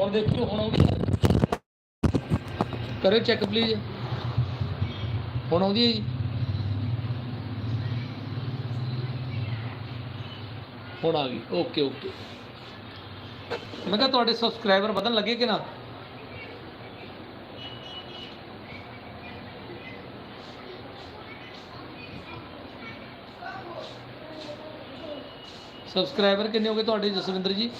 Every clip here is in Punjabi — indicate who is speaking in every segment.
Speaker 1: ਹੁਣ ਦੇਖਿਓ ਹੁਣ ਆਉਂਦੀ ਹੈ। ਕਰਿਓ ਚੈੱਕ ਪਲੀਜ਼ ਹੁਣ ਆਉਂਦੀ ਹੈ ਜੀ। ਹੁਣ ਆ ਗਈ। Okay okay. ਮੈਂ ਕਿਹਾ ਤੁਹਾਡੇ ਸਬਸਕ੍ਰਾਈਬਰ ਵਧਣ ਲੱਗੇ ਕਿ ਨਾ? ਸਬਸਕ੍ਰਾਈਬਰ ਕਿੰਨੇ ਹੋ ਗਏ ਤੁਹਾਡੇ ਜਸਵਿੰਦਰ ਜੀ?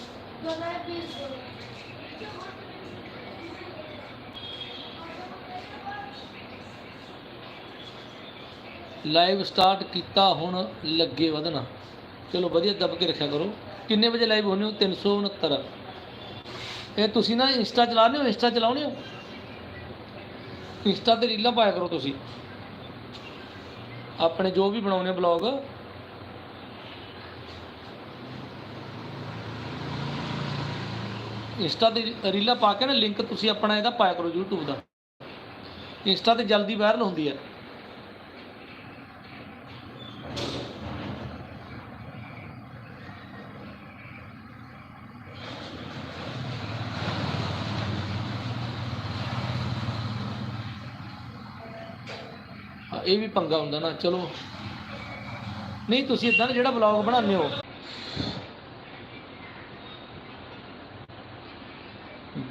Speaker 1: ਲਾਈਵ ਸਟਾਰਟ ਕੀਤਾ, ਹੁਣ ਲੱਗੇ ਵਧਣਾ। ਚਲੋ ਵਧੀਆ ਦੱਬ ਕੇ ਰੱਖਿਆ ਕਰੋ। ਕਿੰਨੇ ਵਜੇ ਲਾਈਵ ਹੋਣੇ ਹੋ? 369 ਇਹ ਤੁਸੀਂ ਨਾ ਇੰਸਟਾ ਚਲਾਉਂਦੇ ਹੋ? ਇੰਸਟਾ ਚਲਾਉਂਦੇ ਹੋ? ਇੰਸਟਾ ਤੇ ਰੀਲਾਂ ਪਾਇਆ ਕਰੋ ਤੁਸੀਂ। ਆਪਣੇ ਜੋ ਵੀ ਬਣਾਉਣੇ ਬਲੌਗ ਇੰਸਟਾ ਤੇ ਰੀਲਾਂ ਪਾ ਕੇ ਨਾ ਲਿੰਕ ਤੁਸੀਂ ਆਪਣਾ ਇਹਦਾ ਪਾਇਆ ਕਰੋ YouTube ਦਾ। ਇੰਸਟਾ ਤੇ ਜਲਦੀ ਵਾਇਰਲ ਹੁੰਦੀ ਹੈ ਹਾਂ, ਇਹ ਵੀ ਪੰਗਾ ਹੁੰਦਾ ਨਾ, ਚਲੋ। ਨਹੀਂ, ਤੁਸੀਂ ਇਦਾਂ ਜਿਹੜਾ ਬਲੌਗ ਬਣਾਉਂਦੇ ਹੋ।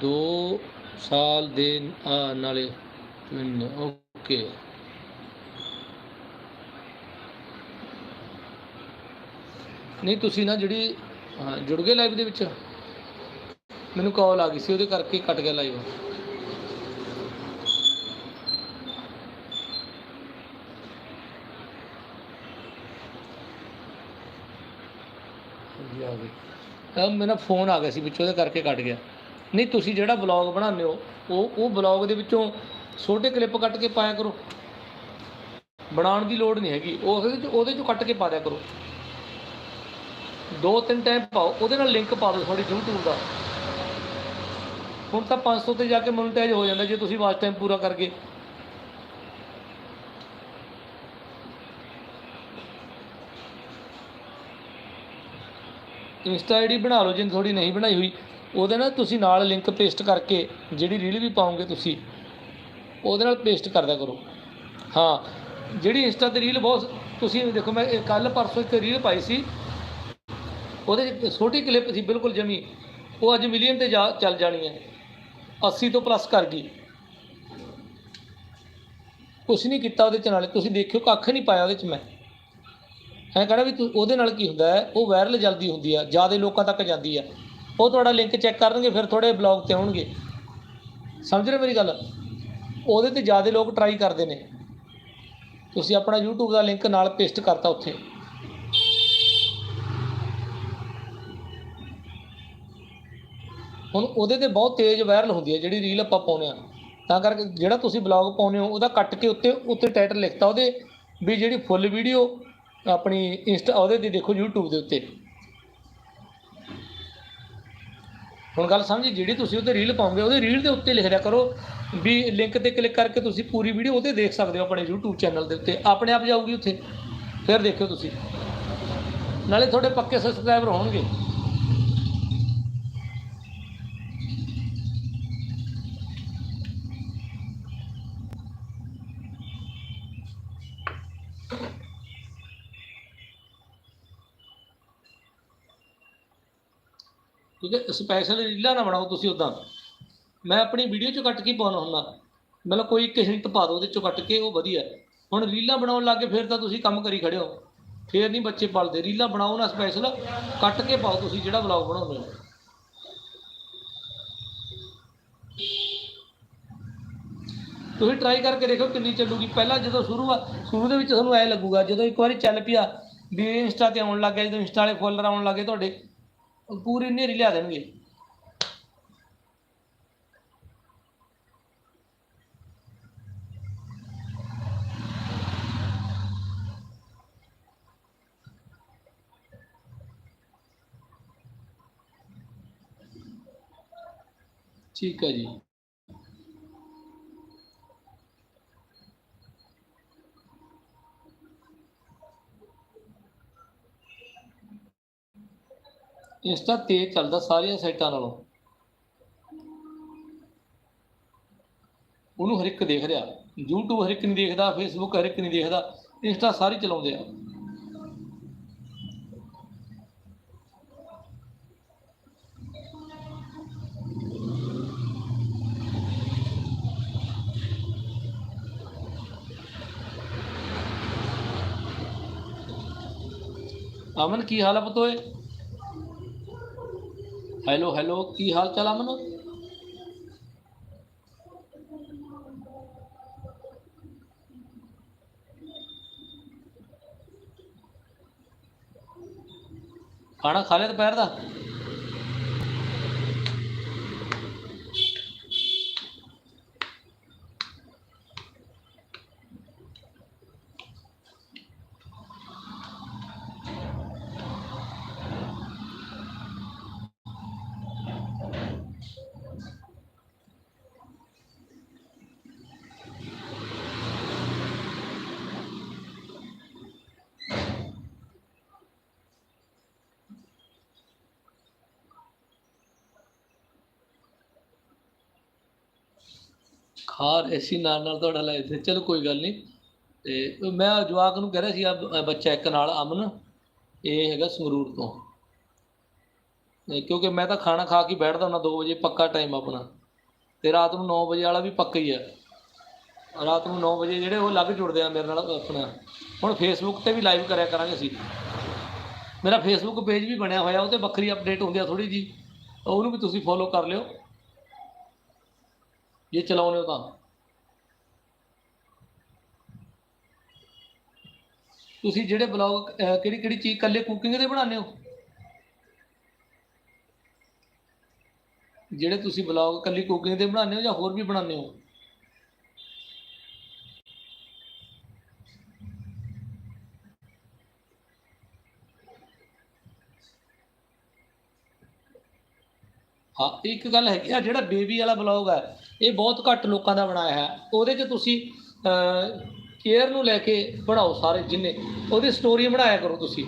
Speaker 1: ਦੋ ਸਾਲ ਦੇ ਨਾਲੇ ਓਕੇ। ਨਹੀਂ, ਤੁਸੀਂ ਨਾ ਜਿਹੜੀ ਜੁੜ ਗਏ ਲਾਈਵ ਦੇ ਵਿੱਚ? ਮੈਨੂੰ ਕਾਲ ਆ ਗਈ ਸੀ, ਉਹਦੇ ਕਰਕੇ ਕੱਟ ਗਿਆ ਲਾਈਵ ਜੀ ਆ ਗਈ ਤਾਂ ਮੇਰਾ ਫੋਨ ਆ ਗਿਆ ਸੀ, ਵਿੱਚੋਂ ਉਹਦੇ ਕਰਕੇ ਕੱਟ ਗਿਆ। ਨਹੀਂ, ਤੁਸੀਂ ਜਿਹੜਾ ਬਲੌਗ ਬਣਾਉਂਦੇ ਹੋ, ਉਹ ਉਹ ਬਲੌਗ ਦੇ ਵਿੱਚੋਂ ਛੋਟੇ ਕਲਿੱਪ ਕੱਟ ਕੇ ਪਾਇਆ ਕਰੋ। ਬਣਾਉਣ ਦੀ ਲੋੜ ਨਹੀਂ ਹੈਗੀ। ਉਹਦੇ ਚ, ਉਹਦੇ ਚੋਂ ਕੱਟ ਕੇ ਪਾ ਦਿਆ ਕਰੋ। ਦੋ ਤਿੰਨ ਟਾਈਮ ਪਾਓ, ਉਹਦੇ ਨਾਲ ਲਿੰਕ ਪਾ ਦਿਓ ਤੁਹਾਡੀ YouTube ਦਾ। ਹੁਣ ਤਾਂ 500 ਤੇ ਜਾ ਕੇ ਮੋਨਟਾਈਜ਼ ਹੋ ਜਾਂਦਾ, ਜੇ ਤੁਸੀਂ ਵਾਚ ਟਾਈਮ ਪੂਰਾ ਕਰਕੇ ਇੰਸਟਾ ਆਈਡੀ ਬਣਾ ਲਓ ਜੇ ਥੋੜੀ ਨਹੀਂ ਬਣਾਈ ਹੋਈ, ਉਹਦੇ ਨਾਲ ਤੁਸੀਂ ਨਾਲ ਲਿੰਕ ਪੇਸਟ ਕਰਕੇ ਜਿਹੜੀ ਰੀਲ ਵੀ ਪਾਉਂਗੇ ਤੁਸੀਂ, ਉਹਦੇ ਨਾਲ ਪੇਸਟ ਕਰਦਾ ਕਰੋ। ਹਾਂ, ਜਿਹੜੀ ਇੰਸਟਾ ਤੇ ਰੀਲ ਬਹੁਤ, ਤੁਸੀਂ ਦੇਖੋ ਮੈਂ ਕੱਲ ਪਰਸੋਂ ਇੱਕ ਰੀਲ ਪਾਈ ਸੀ, ਉਹਦੇ 'ਚ ਛੋਟੀ ਕਲਿੱਪ ਸੀ, ਬਿਲਕੁਲ ਜਮੀ, ਉਹ ਅੱਜ ਮਿਲੀਅਨ ਤੇ ਜਾ, ਚੱਲ ਜਾਣੀ ਹੈ 80 ਤੋਂ ਪਲੱਸ ਕਰ ਗਈ। ਕੁਛ ਨਹੀਂ ਕੀਤਾ ਉਹਦੇ ਚ ਨਾਲੇ, ਤੁਸੀਂ ਦੇਖਿਓ, ਕੱਖ ਨਹੀਂ ਪਾਇਆ ਉਹਦੇ ਚ ਮੈਂ। ਐਂ ਕਹਣਾ ਵੀ ਉਹਦੇ ਨਾਲ ਕੀ ਹੁੰਦਾ ਹੈ? ਉਹ ਵਾਇਰਲ ਜਲਦੀ ਹੁੰਦੀ ਆ, ਜ਼ਿਆਦਾ ਲੋਕਾਂ ਤੱਕ ਜਾਂਦੀ ਆ। ਉਹ ਤੁਹਾਡਾ ਲਿੰਕ ਚੈੱਕ ਕਰਨਗੇ, ਫਿਰ ਤੁਹਾਡੇ ਬਲੌਗ ਤੇ ਆਉਣਗੇ। ਸਮਝ ਰਹੇ ਮੇਰੀ ਗੱਲ? ਉਹਦੇ ਤੇ ਜ਼ਿਆਦਾ ਲੋਕ ਟਰਾਈ ਕਰਦੇ ਨੇ। ਤੁਸੀਂ ਆਪਣਾ YouTube ਦਾ ਲਿੰਕ ਨਾਲ ਪੇਸਟ ਕਰਤਾ ਉੱਥੇ। ਹੁਣ ਉਹਦੇ ਤੇ ਬਹੁਤ ਤੇਜ਼ ਵਾਇਰਲ ਹੁੰਦੀ ਹੈ ਜਿਹੜੀ ਰੀਲ ਆਪਾਂ ਪਾਉਂਦੇ ਆ। ਤਾਂ ਕਰਕੇ ਜਿਹੜਾ ਤੁਸੀਂ ਬਲੌਗ ਪਾਉਂਦੇ ਹੋ, ਉਹਦਾ ਕੱਟ ਕੇ ਉੱਤੇ ਉੱਤੇ ਟਾਈਟਲ ਲਿਖਤਾ ਉਹਦੇ ਵੀ ਜਿਹੜੀ ਫੁੱਲ ਵੀਡੀਓ ਆਪਣੀ ਇੰਸਟਾ, ਉਹਦੇ ਤੇ ਦੇਖੋ YouTube ਦੇ ਉੱਤੇ। ਹੁਣ ਗੱਲ ਸਮਝੀ, ਜਿਹੜੀ ਤੁਸੀਂ ਉਹਦੇ ਰੀਲ ਪਾਉਂਗੇ, ਉਹਦੇ ਰੀਲ ਦੇ ਉੱਤੇ ਲਿਖ ਦਿਆ ਕਰੋ ਵੀ ਲਿੰਕ ਤੇ ਕਲਿੱਕ ਕਰਕੇ ਤੁਸੀਂ ਪੂਰੀ ਵੀਡੀਓ ਉਹਦੇ ਦੇਖ ਸਕਦੇ ਹੋ ਆਪਣੇ YouTube ਚੈਨਲ ਦੇ ਉੱਤੇ। ਆਪਣੇ ਆਪ ਜਾਊਗੀ ਉੱਥੇ। ਫਿਰ ਦੇਖਿਓ ਤੁਸੀਂ। ਨਾਲੇ ਤੁਹਾਡੇ ਪੱਕੇ ਸਬਸਕ੍ਰਾਈਬਰ ਹੋਣਗੇ। ਕਿਉਂਕਿ ਸਪੈਸ਼ਲ ਰੀਲਾਂ ਨਾ ਬਣਾਓ ਤੁਸੀਂ ਉਦਾਂ ਮੈਂ ਆਪਣੀ ਵੀਡੀਓ ਚੋਂ ਕੱਟ ਕੇ ਪਾਉਣਾ ਹੁੰਦਾ। ਮਤਲਬ ਕੋਈ ਇੱਕ ਹਿੰਟ ਪਾ ਦਿਓ ਉਹਦੇ ਚੋਂ ਕੱਟ ਕੇ, ਉਹ ਵਧੀਆ। ਹੁਣ ਰੀਲਾਂ ਬਣਾਉਣ ਲੱਗੇ ਫਿਰ ਤਾਂ ਤੁਸੀਂ ਕੰਮ ਕਰੀ ਖੜੇ ਹੋ। ਫਿਰ ਨਹੀਂ ਬੱਚੇ ਪਲਦੇ। ਰੀਲਾਂ ਬਣਾਓ ਨਾ ਸਪੈਸ਼ਲ ਕੱਟ ਕੇ ਪਾਓ ਤੁਸੀਂ ਜਿਹੜਾ ਵਲੌਗ ਬਣਾਉਂਦੇ ਹੋ। ਤੁਸੀਂ ਟਰਾਈ ਕਰਕੇ ਦੇਖੋ ਕਿੰਨੀ ਚੱਲੂਗੀ। ਪਹਿਲਾਂ ਜਦੋਂ ਸ਼ੁਰੂ ਆ, ਸ਼ੁਰੂ ਦੇ ਵਿੱਚ ਤੁਹਾਨੂੰ ਐ ਲੱਗੂਗਾ, ਜਦੋਂ ਇੱਕ ਵਾਰੀ ਚੱਲ ਪਿਆ ਵੀ ਇੰਸਟਾ ਤੇ ਆਉਣ ਲੱਗ ਗਿਆ, ਜਦੋਂ ਇੰਸਟਾ ਵਾਲੇ ਫੋਲੋਅਰ ਆਉਣ ਲੱਗੇ ਤੁਹਾਡੇ ਉਹ ਪੂਰੀ ਨੇਰੀ ਲਿਆ ਦੇਣਗੇ ਠੀਕ ਹੈ ਜੀ ਇੰਸਟਾ ਤੇਜ਼ ਚੱਲਦਾ ਸਾਰੀਆਂ ਸਾਈਟਾਂ ਨਾਲੋਂ। ਉਹਨੂੰ ਹਰ ਇੱਕ ਦੇਖ ਰਿਹਾ। YouTube ਹਰ ਇੱਕ ਨਹੀਂ ਦੇਖਦਾ, Facebook ਹਰ ਇੱਕ ਨਹੀਂ ਦੇਖਦਾ। ਇੰਸਟਾ ਸਾਰੇ ਚਲਾਉਂਦੇ ਆ। ਅਮਨ, ਕੀ ਹਾਲ ਹੈ ਪੁੱਤ ਓਏ? ਹੈਲੋ ਹੈਲੋ ਕੀ ਹਾਲ ਚਾਲ ਅਮਨ ਖਾਣਾ ਖਾ ਲਿਆ ਦੁਪਹਿਰ ਦਾ? ਹਾਰ ਰਹੇ ਨਾਲ ਨਾਲ ਤੁਹਾਡਾ ਲਾਇਆ ਸੀ ਚਲੋ ਕੋਈ ਗੱਲ ਨਹੀਂ। ਤੇ ਮੈਂ ਜਵਾਕ ਨੂੰ ਕਹਿ ਰਿਹਾ ਸੀ ਆ ਬੱਚਾ ਇੱਕ ਨਾਲ ਅਮਨ, ਇਹ ਹੈਗਾ ਸੰਗਰੂਰ ਤੋਂ। ਕਿਉਂਕਿ ਮੈਂ ਤਾਂ ਖਾਣਾ ਖਾ ਕੇ ਬੈਠਦਾ ਹੁੰਦਾ 2 ਵਜੇ ਪੱਕਾ ਟਾਈਮ ਆਪਣਾ। ਤੇ ਰਾਤ ਨੂੰ 9 ਵਜੇ ਵਾਲਾ ਵੀ ਪੱਕਾ ਹੀ ਆ। ਰਾਤ ਨੂੰ 9 ਵਜੇ ਜਿਹੜੇ ਉਹ ਲੱਗ ਜੁੜਦੇ ਆ ਮੇਰੇ ਨਾਲ, ਆਪਣਾ। ਹੁਣ ਫੇਸਬੁੱਕ ਤੇ ਵੀ ਲਾਈਵ ਕਰਿਆ ਕਰਾਂਗੇ ਅਸੀਂ। ਮੇਰਾ ਫੇਸਬੁੱਕ ਪੇਜ ਵੀ ਬਣਿਆ ਹੋਇਆ, ਉਹ ਤੇ ਵੱਖਰੀ ਅਪਡੇਟ ਹੁੰਦੀ ਆ ਥੋੜੀ ਜੀ ਉਹਨੂੰ ਵੀ ਤੁਸੀਂ ਫੋਲੋ ਕਰ ਲਿਓ। ਜੇ ਚਲਾਉਣੇ ਹੋ ਤਾਂ। ਤੁਸੀਂ ਜਿਹੜੇ ਬਲੌਗ ਕਿਹੜੀ ਕਿਹੜੀ ਚੀਜ਼ ਇਕੱਲੇ ਕੁਕਿੰਗ ਦੇ ਬਣਾਉਂਦੇ ਹੋ? ਜਿਹੜੇ ਤੁਸੀਂ ਬਲੌਗ ਇਕੱਲੀ ਕੁਕਿੰਗ ਦੇ ਬਣਾਉਂਦੇ ਹੋ ਜਾਂ ਹੋਰ ਵੀ ਬਣਾਉਂਦੇ ਹੋ? ਹਾਂ, ਇੱਕ ਗੱਲ ਹੈਗੀ ਆ, ਜਿਹੜਾ ਬੇਬੀ ਵਾਲਾ ਬਲੌਗ ਹੈ ਇਹ ਬਹੁਤ ਘੱਟ ਲੋਕਾਂ ਦਾ ਬਣਾਇਆ ਹੈ। ਉਹਦੇ 'ਚ ਤੁਸੀਂ ਕੇਅਰ ਨੂੰ ਲੈ ਕੇ ਬਣਾਓ ਸਾਰੇ ਜਿੰਨੇ। ਉਹਦੀ ਸਟੋਰੀ ਬਣਾਇਆ ਕਰੋ ਤੁਸੀਂ।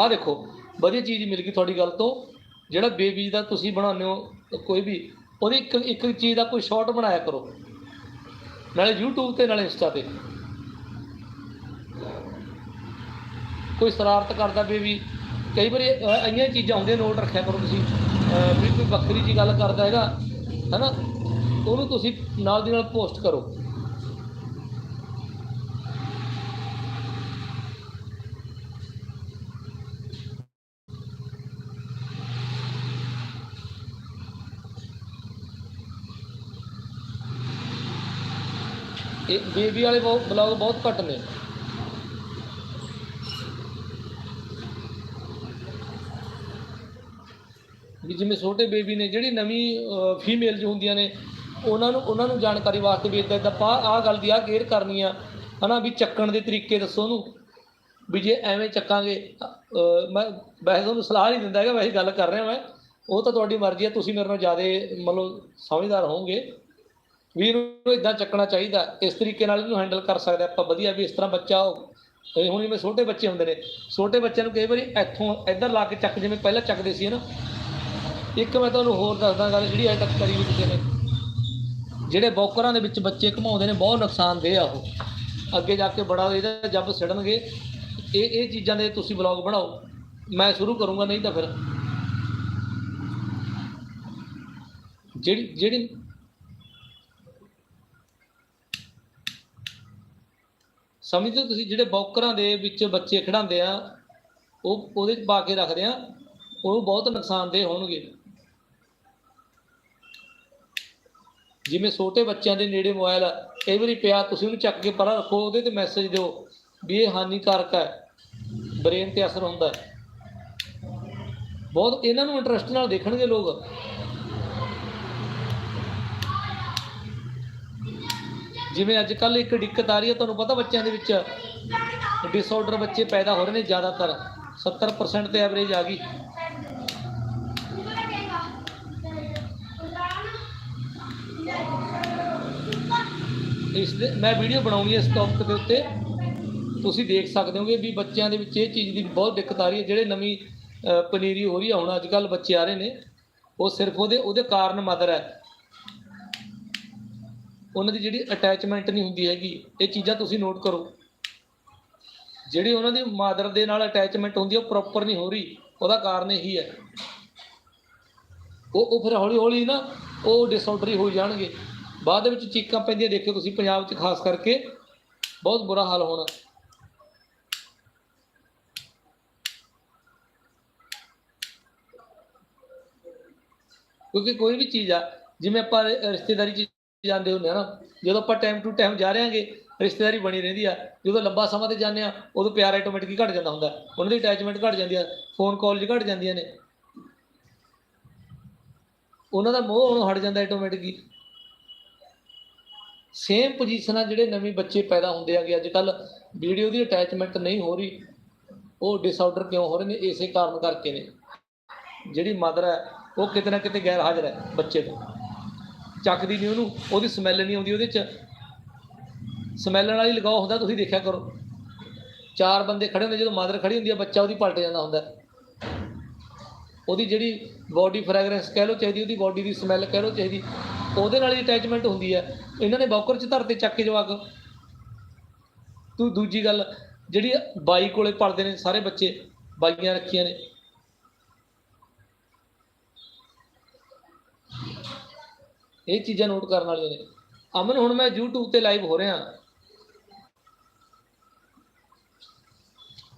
Speaker 1: ਆਹ ਦੇਖੋ, ਵਧੀਆ ਚੀਜ਼ ਮਿਲ ਗਈ ਤੁਹਾਡੀ ਗੱਲ ਤੋਂ। ਜਿਹੜਾ ਬੇਬੀ ਦਾ ਤੁਸੀਂ ਬਣਾਉਂਦੇ ਹੋ, ਕੋਈ ਵੀ, ਉਹਦੀ ਇੱਕ ਇੱਕ ਚੀਜ਼ ਦਾ ਕੋਈ ਸ਼ਾਰਟ ਬਣਾਇਆ ਕਰੋ। ਨਾਲੇ YouTube ਤੇ, ਨਾਲੇ ਇੰਸਟਾ ਤੇ। ਕੋਈ ਸ਼ਰਾਰਤ ਕਰਦਾ ਬੇਬੀ, ਕਈ ਵਾਰੀ ਅ- ਇੰਨੀਆਂ ਚੀਜ਼ਾਂ ਹੁੰਦੀਆਂ, ਨੋਟ ਰੱਖਿਆ ਕਰੋ ਤੁਸੀਂ। ਵੀ ਕੋਈ ਵੱਖਰੀ ਜੀ ਗੱਲ ਕਰਦਾ ਹੈਗਾ, ਹੈਨਾ? ਉਹਨੂੰ ਤੁਸੀਂ ਨਾਲ ਦੀ ਨਾਲ ਪੋਸਟ ਕਰੋ। ਇਹ ਬੇਬੀ ਵਾਲੇ ਬਹੁਤ ਬਲੌਗ ਬਹੁਤ ਘੱਟ ਨੇ। ਵੀ ਜਿਵੇਂ ਛੋਟੇ ਬੇਬੀ ਨੇ, ਜਿਹੜੀ ਨਵੀਂ ਫੀਮੇਲ ਜੋ ਹੁੰਦੀਆਂ ਨੇ ਉਹਨਾਂ ਨੂੰ ਉਹਨਾਂ ਨੂੰ ਜਾਣਕਾਰੀ ਵਾਸਤੇ ਵੀ ਇਦਾਂ ਇਦਾਂ ਪਾ, ਆਹ ਗੱਲ ਦੀ ਆਹ ਕੇਅਰ ਕਰਨੀ ਆ, ਹਨਾ, ਵੀ ਚੱਕਣ ਦੇ ਤਰੀਕੇ ਦੱਸੋ ਉਹਨੂੰ, ਵੀ ਜੇ ਐਵੇਂ ਚੱਕਾਂਗੇ ਮੈਂ ਵੈਸੇ ਤੁਹਾਨੂੰ ਸਲਾਹ ਨਹੀਂ ਦਿੰਦਾ ਹੈਗਾ, ਵੈਸੇ ਗੱਲ ਕਰ ਰਿਹਾ ਮੈਂ, ਉਹ ਤਾਂ ਤੁਹਾਡੀ ਮਰਜ਼ੀ ਹੈ ਤੁਸੀਂ ਮੇਰੇ ਨਾਲ ਜ਼ਿਆਦਾ ਮਤਲਬ ਸਮਝਦਾਰ ਹੋਵੋਗੇ। ਵੀ ਇਹਨੂੰ ਇਦਾਂ ਚੱਕਣਾ ਚਾਹੀਦਾ, ਇਸ ਤਰੀਕੇ ਨਾਲ ਇਹਨੂੰ ਹੈਂਡਲ ਕਰ ਸਕਦੇ ਆਪਾਂ, ਵਧੀਆ ਵੀ ਇਸ ਤਰ੍ਹਾਂ ਬੱਚਾ ਉਹ- ਹੁਣ ਜਿਵੇਂ ਛੋਟੇ ਬੱਚੇ ਹੁੰਦੇ ਨੇ, ਛੋਟੇ ਬੱਚਿਆਂ ਨੂੰ ਕਈ ਵਾਰੀ ਇੱਥੋਂ ਇੱਧਰ ਲਾ ਕੇ ਚੱਕ, ਜਿਵੇਂ ਪਹਿਲਾਂ ਚੱਕਦੇ ਸੀ ਨਾ ਇੱਕ ਮੈਂ ਤੁਹਾਨੂੰ ਹੋਰ ਦੱਸਦਾ ਗੱਲ ਜਿਹੜੀ ਅਜੇ ਤੱਕ ਕਰੀ ਵੀ ਕਿਸੇ ਨੇ। ਜਿਹੜੇ ਬੌਕਰਾਂ ਦੇ ਵਿੱਚ ਬੱਚੇ ਘਮਾਉਂਦੇ ਨੇ, ਬਹੁਤ ਨੁਕਸਾਨਦੇਹ ਆ ਉਹ। ਅੱਗੇ ਜਾ ਕੇ ਬੜਾ ਇਹਦਾ ਜੱਬ ਸਿੜਨਗੇ। ਇਹ ਇਹ ਚੀਜ਼ਾਂ ਦੇ ਤੁਸੀਂ ਬਲੌਗ ਬਣਾਓ। ਮੈਂ ਸ਼ੁਰੂ ਕਰੂੰਗਾ, ਨਹੀਂ ਤਾਂ ਫਿਰ। ਜਿਹੜੀ ਜਿਹੜੀ ਸਮਝਦੇ ਤੁਸੀਂ, ਜਿਹੜੇ ਬੌਕਰਾਂ ਦੇ ਵਿੱਚ ਬੱਚੇ ਖੜਾਉਂਦੇ ਆ, ਉਹ, ਉਹਦੇ 'ਚ ਪਾ ਕੇ ਰੱਖਦੇ ਆ, ਉਹ ਬਹੁਤ ਨੁਕਸਾਨਦੇਹ ਹੋਣਗੇ। ਜਿਵੇਂ ਛੋਟੇ ਬੱਚਿਆਂ ਦੇ ਨੇੜੇ ਮੋਬਾਈਲ ਕਈ ਵਾਰੀ ਪਿਆ, ਤੁਸੀਂ ਉਹਨੂੰ ਚੱਕ ਕੇ ਪਰਾਂ ਰੱਖੋ, ਉਹਦੇ ਤੇ ਮੈਸੇਜ ਦਿਓ ਵੀ ਇਹ ਹਾਨੀਕਾਰਕ ਹੈ ਬ੍ਰੇਨ ਤੇ ਅਸਰ ਹੁੰਦਾ ਹੈ। ਬਹੁਤ ਇਹਨਾਂ ਨੂੰ ਇੰਟਰਸਟ ਨਾਲ ਦੇਖਣਗੇ ਲੋਕ। ਜਿਵੇਂ ਅੱਜ ਕੱਲ ਇੱਕ ਦਿੱਕਤ ਆ ਰਹੀ ਹੈ, ਤੁਹਾਨੂੰ ਪਤਾ ਬੱਚਿਆਂ ਦੇ ਵਿੱਚ ਡਿਸਆਰਡਰ ਬੱਚੇ ਪੈਦਾ ਹੋ ਰਹੇ ਨੇ ਜ਼ਿਆਦਾਤਰ 70% ਤੇ ਐਵਰੇਜ ਆ ਗਈ। ਇਸ ਦੇ ਮੈਂ ਵੀਡੀਓ ਬਣਾਉਂਗੀ ਇਸ ਟੌਪਿਕ ਦੇ ਉੱਤੇ। ਤੁਸੀਂ ਦੇਖ ਸਕਦੇ ਹੋਗੇ ਵੀ ਬੱਚਿਆਂ ਦੇ ਵਿੱਚ ਇਹ ਚੀਜ਼ ਦੀ ਬਹੁਤ ਦਿੱਕਤ ਆ ਰਹੀ ਹੈ। ਜਿਹੜੇ ਨਵੀਂ ਪਨੀਰੀ ਹੋ ਰਹੀ ਹੈ ਹੁਣ ਅੱਜ ਕੱਲ ਬੱਚੇ ਆ ਰਹੇ ਨੇ, ਉਹ ਸਿਰਫ ਉਹਦੇ ਉਹਦੇ ਕਾਰਨ ਮਦਰ ਹੈ। ਉਹਨਾਂ ਦੀ ਜਿਹੜੀ ਅਟੈਚਮੈਂਟ ਨਹੀਂ ਹੁੰਦੀ ਹੈਗੀ, ਇਹ ਚੀਜ਼ਾਂ ਤੁਸੀਂ ਨੋਟ ਕਰੋ। ਜਿਹੜੀ ਉਹਨਾਂ ਦੀ ਮਾਦਰ ਦੇ ਨਾਲ ਅਟੈਚਮੈਂਟ ਹੁੰਦੀ ਉਹ ਪ੍ਰੋਪਰ ਨਹੀਂ ਹੋ ਰਹੀ, ਉਹਦਾ ਕਾਰਨ ਇਹੀ ਹੈ। ਉਹ ਉਹ ਫਿਰ ਹੌਲੀ ਹੌਲੀ ਨਾ ਉਹ ਡਿਸਆਰਡਰ ਹੋ ਜਾਣਗੇ। ਬਾਅਦ ਦੇ ਵਿੱਚ ਚੀਕਾਂ ਪੈਂਦੀਆਂ, ਦੇਖਿਓ ਤੁਸੀਂ ਪੰਜਾਬ 'ਚ ਖਾਸ ਕਰਕੇ। ਬਹੁਤ ਬੁਰਾ ਹਾਲ ਹੋਣਾ। ਕਿਉਂਕਿ ਕੋਈ ਵੀ ਚੀਜ਼ ਆ, ਜਿਵੇਂ ਆਪਾਂ ਰਿਸ਼ਤੇਦਾਰੀ 'ਚ ਜਾਂਦੇ ਹੁੰਦੇ ਆ ਨਾ, ਜਦੋਂ ਆਪਾਂ ਟਾਈਮ ਟੂ ਟਾਈਮ ਜਾ ਰਹੇ ਹਾਂਗੇ, ਰਿਸ਼ਤੇਦਾਰੀ ਬਣੀ ਰਹਿੰਦੀ ਆ। ਜਦੋਂ ਲੰਬਾ ਸਮਾਂ ਤੇ ਜਾਂਦੇ ਆ, ਉਦੋਂ ਪਿਆਰ ਆਟੋਮੈਟਿਕਲੀ ਘਟ ਜਾਂਦਾ ਹੁੰਦਾ। ਉਹਨਾਂ ਦੀ ਅਟੈਚਮੈਂਟ ਘਟ ਜਾਂਦੀ ਆ ਫੋਨ ਕਾਲ 'ਚ ਘਟ ਜਾਂਦੀਆਂ ਨੇ। ਉਹਨਾਂ ਦਾ ਮੋਹ ਉਹਨੂੰ ਹਟ ਜਾਂਦਾ ਆਟੋਮੈਟਿਕਲੀ ਸੇਮ ਪੋਜੀਸ਼ਨ ਆ ਜਿਹੜੇ ਨਵੇਂ ਬੱਚੇ ਪੈਦਾ ਹੁੰਦੇ ਆਗੇ ਅੱਜ ਕੱਲ ਵੀਡੀਓ ਦੀ ਅਟੈਚਮੈਂਟ ਨਹੀਂ ਹੋ ਰਹੀ। ਉਹ ਡਿਸਆਰਡਰ ਕਿਉਂ ਹੋ ਰਹੇ ਨੇ? ਇਸੇ ਕਾਰਨ ਕਰਕੇ ਨੇ। ਜਿਹੜੀ ਮਦਰ ਹੈ, ਉਹ ਕਿਤੇ ਨਾ ਕਿਤੇ ਗੈਰ ਹਾਜ਼ਰ ਹੈ ਬੱਚੇ ਤੋਂ। ਚੱਕਦੀ ਨਹੀਂ ਉਹਨੂੰ, ਉਹਦੀ ਸਮੈਲ ਨਹੀਂ ਆਉਂਦੀ ਉਹਦੇ ਚ। ਸਮੈਲਣ ਵਾਲੀ ਲਗਾਓ ਹੁੰਦਾ, ਤੁਸੀਂ ਦੇਖਿਆ ਕਰੋ। ਚਾਰ ਬੰਦੇ ਖੜੇ ਹੁੰਦੇ, ਜਦੋਂ ਮਦਰ ਖੜੀ ਹੁੰਦੀ ਹੈ ਬੱਚਾ ਉਹਦੀ ਪਲਟ ਜਾਂਦਾ ਹੁੰਦਾ। ਉਹਦੀ ਜਿਹੜੀ ਬਾਡੀ ਫ੍ਰੈਗਰੈਂਸ ਕਹਿ ਲਓ ਚਾਹੀਦੀ, ਉਹਦੀ ਬਾਡੀ ਦੀ ਸਮੈਲ ਕਹਿ ਲਓ ਚਾਹੀਦੀ। ਉਹਦੇ ਨਾਲ ਹੀ ਅਟੈਚਮੈਂਟ ਹੁੰਦੀ ਹੈ। ਇਹਨਾਂ ਨੇ ਬੌਕਰ ਚ ਧਰਤੇ ਚੱਕ ਕੇ ਜਵਾਕ। ਤੂੰ ਦੂਜੀ ਗੱਲ, ਜਿਹੜੀ ਬਾਈ ਕੋਲੇ ਪਲਦੇ ਨੇ ਸਾਰੇ ਬੱਚੇ, ਬਾਈਆਂ ਰੱਖੀਆਂ ਨੇ। ਇਹ ਚੀਜ਼ਾਂ ਨੋਟ ਕਰਨ ਵਾਲੀਆਂ ਨੇ। ਅਮਨ, ਹੁਣ ਮੈਂ YouTube ਤੇ ਲਾਈਵ ਹੋ ਰਿਹਾ।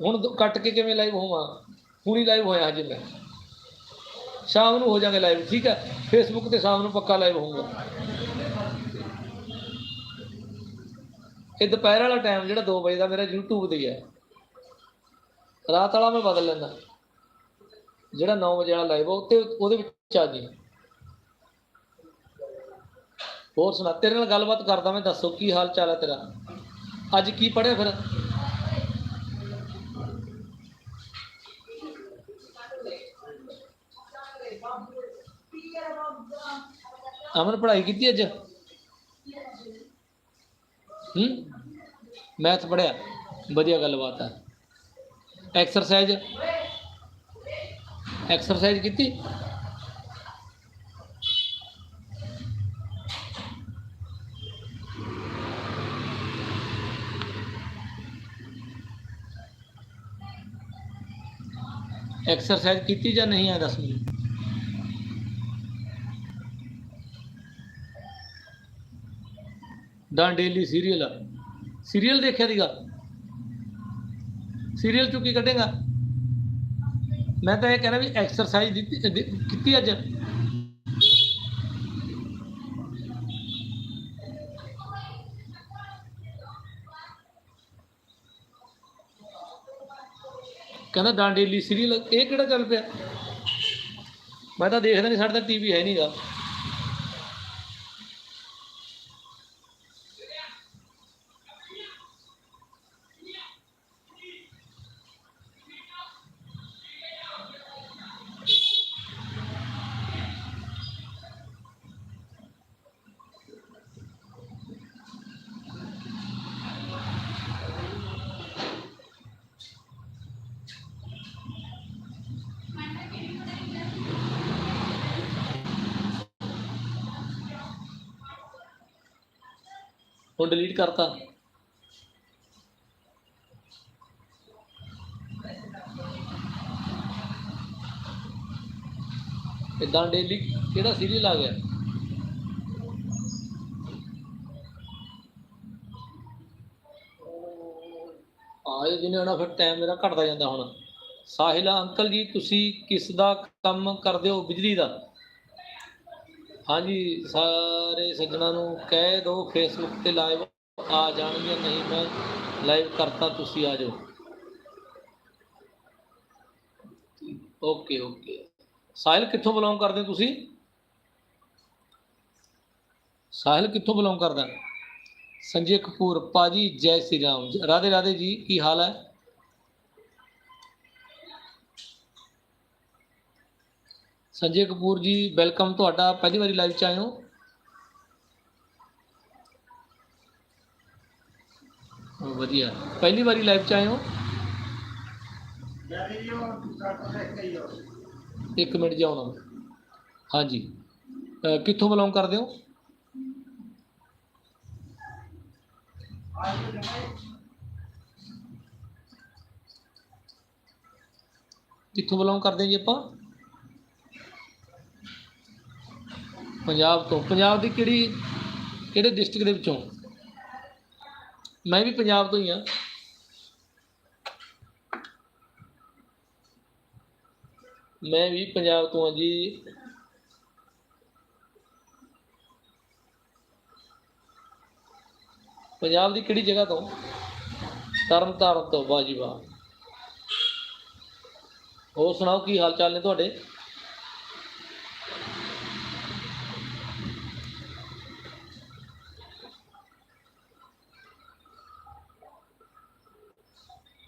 Speaker 1: ਹੁਣ ਕੱਟ ਕੇ ਕਿਵੇਂ ਲਾਈਵ ਹੋਵਾਂ? ਹੁਣੀ ਲਾਈਵ ਹੋਇਆ ਹਜੇ ਮੈਂ। ਸ਼ਾਮ ਨੂੰ ਹੋ ਜਾਗੇ ਲਾਈਵ ਠੀਕ ਹੈ? ਫੇਸਬੁੱਕ ਤੇ ਸ਼ਾਮ ਨੂੰ ਪੱਕਾ ਲਾਈਵ ਹੋਊਗਾ। ਇਹ ਦੁਪਹਿਰ ਵਾਲਾ ਟਾਈਮ ਜਿਹੜਾ 2 ਵਜੇ ਦਾ ਮੇਰਾ YouTube ਤੇ ਹੀ ਹੈ। ਰਾਤ ਵਾਲਾ ਮੈਂ ਬਦਲ ਲੈਂਦਾ। ਜਿਹੜਾ 9 ਵਜੇ ਵਾਲਾ ਲਾਈਵ ਉਹ 'ਤੇ ਉਹਦੇ ਵਿੱਚ ਆ ਜੀ ਹੋਰ ਸੁਣਾ, ਤੇਰੇ ਨਾਲ ਗੱਲਬਾਤ ਕਰਦਾ ਮੈਂ, ਦੱਸੋ ਕੀ ਹਾਲ ਚਾਲ ਹੈ ਤੇਰਾ? ਅੱਜ ਕੀ ਪੜਿਆ ਫਿਰ? ਅਮਨ ਪੜ੍ਹਾਈ ਕੀਤੀ ਅੱਜ? ਹੂੰ? ਮੈਥ ਪੜਿਆ ਵਧੀਆ ਗੱਲਬਾਤ ਹੈ ਐਕਸਰਸਾਈਜ਼ ਐਕਸਰਸਾਈਜ਼ ਕੀਤੀ? ਐਕਸਰਸਾਈਜ਼ ਕੀਤੀ ਜਾਂ ਨਹੀਂ ਆ? ਦੱਸ ਮੈਨੂੰ। ਡਾਂ ਡੇਲੀ ਸੀਰੀਅਲ ਸੀਰੀਅਲ ਦੇਖਿਆ ਦੀਗਾ ਸੀਰੀਅਲ ਚੋਂ ਕੀ ਕੱਢੇਗਾ। ਮੈਂ ਤਾਂ ਇਹ ਕਹਿਣਾ ਵੀ ਐਕਸਰਸਾਈਜ਼ ਦਿੱਤੀ- ਕੀਤੀ ਅੱਜ। ਕਹਿੰਦਾ ਡਾਂਡੇਲੀ ਸੀਰੀਅਲ ਇਹ ਕਿਹੜਾ ਚੱਲ ਪਿਆ? ਮੈਂ ਤਾਂ ਦੇਖਦਾ ਨਹੀਂ ਸਾਡਾ ਟੀਵੀ ਹੈ ਨਹੀਂਗਾ ਹੁਣ ਡਿਲੀਟ ਕਰਤਾ। ਇਦਾਂ ਡੇਲੀ ਕਿਹੜਾ ਸੀਰੀਅਲ ਆ ਗਿਆ? ਆਏ ਦਿਨੇ ਆਣਾ ਫਿਰ ਟਾਈਮ ਮੇਰਾ ਘਟਦਾ ਜਾਂਦਾ ਹੁਣ। ਸਾਹਿਲਾ, ਅੰਕਲ ਜੀ, ਤੁਸੀਂ ਕਿਸ ਦਾ ਕੰਮ ਕਰਦੇ ਹੋ ਬਿਜਲੀ ਦਾ? ਹਾਂਜੀ, ਸਾਰੇ ਸੱਜਣਾ ਨੂੰ ਕਹਿ ਦਿਓ ਫੇਸਬੁੱਕ ਤੇ ਲਾਈਵ ਆ ਜਾਣਗੇ ਨਹੀਂ, ਮੈਂ ਲਾਈਵ ਕਰਤਾ, ਤੁਸੀਂ ਆ ਜਾਓ। ਓਕੇ ਓਕੇ ਸਾਹਿਲ, ਕਿੱਥੋਂ ਬਿਲੋਂਗ ਕਰਦੇ ਹੋ ਤੁਸੀਂ? ਸਾਹਿਲ, ਕਿੱਥੋਂ ਬਿਲੋਂਗ ਕਰਦਾ? ਸੰਜੇ ਕਪੂਰ ਪਾਜੀ ਜੈ ਸ਼੍ਰੀ ਰਾਮ। ਰਾਧੇ ਰਾਧੇ ਜੀ, ਕੀ ਹਾਲ ਹੈ? ਸੰਜੇ ਕਪੂਰ ਜੀ ਵੈਲਕਮ ਤੁਹਾਡਾ। ਪਹਿਲੀ ਵਾਰੀ ਲਾਈਵ ਚ ਆਏ ਹੋ। ਵਧੀਆ। ਪਹਿਲੀ ਵਾਰੀ ਲਾਈਵ ਚ ਆਏ ਹੋ। ਇੱਕ ਮਿੰਟ ਜਾਉਣਾ ਹਾਂਜੀ। ਕਿੱਥੋਂ ਬਿਲੋਂਗ ਕਰਦੇ ਹੋ? ਕਿੱਥੋਂ ਬਿਲੋਂਗ ਕਰਦੇ ਜੀ ਆਪਾਂ? ਪੰਜਾਬ ਤੋਂ। ਪੰਜਾਬ ਦੀ ਕਿਹੜੀ, ਕਿਹੜੇ ਡਿਸਟ੍ਰਿਕਟ ਦੇ ਵਿੱਚੋਂ? ਮੈਂ ਵੀ ਪੰਜਾਬ ਤੋਂ ਹੀ ਆ ਮੈਂ ਵੀ ਪੰਜਾਬ ਤੋਂ ਆ ਜੀ। ਪੰਜਾਬ ਦੀ ਕਿਹੜੀ ਜਗ੍ਹਾ ਤੋਂ? ਤਰਨ ਤਾਰਨ ਤੋਂ, ਵਾਹ ਜੀ ਵਾਹ। ਹੋਰ ਸੁਣਾਓ, ਕੀ ਹਾਲ ਚਾਲ ਨੇ ਤੁਹਾਡੇ?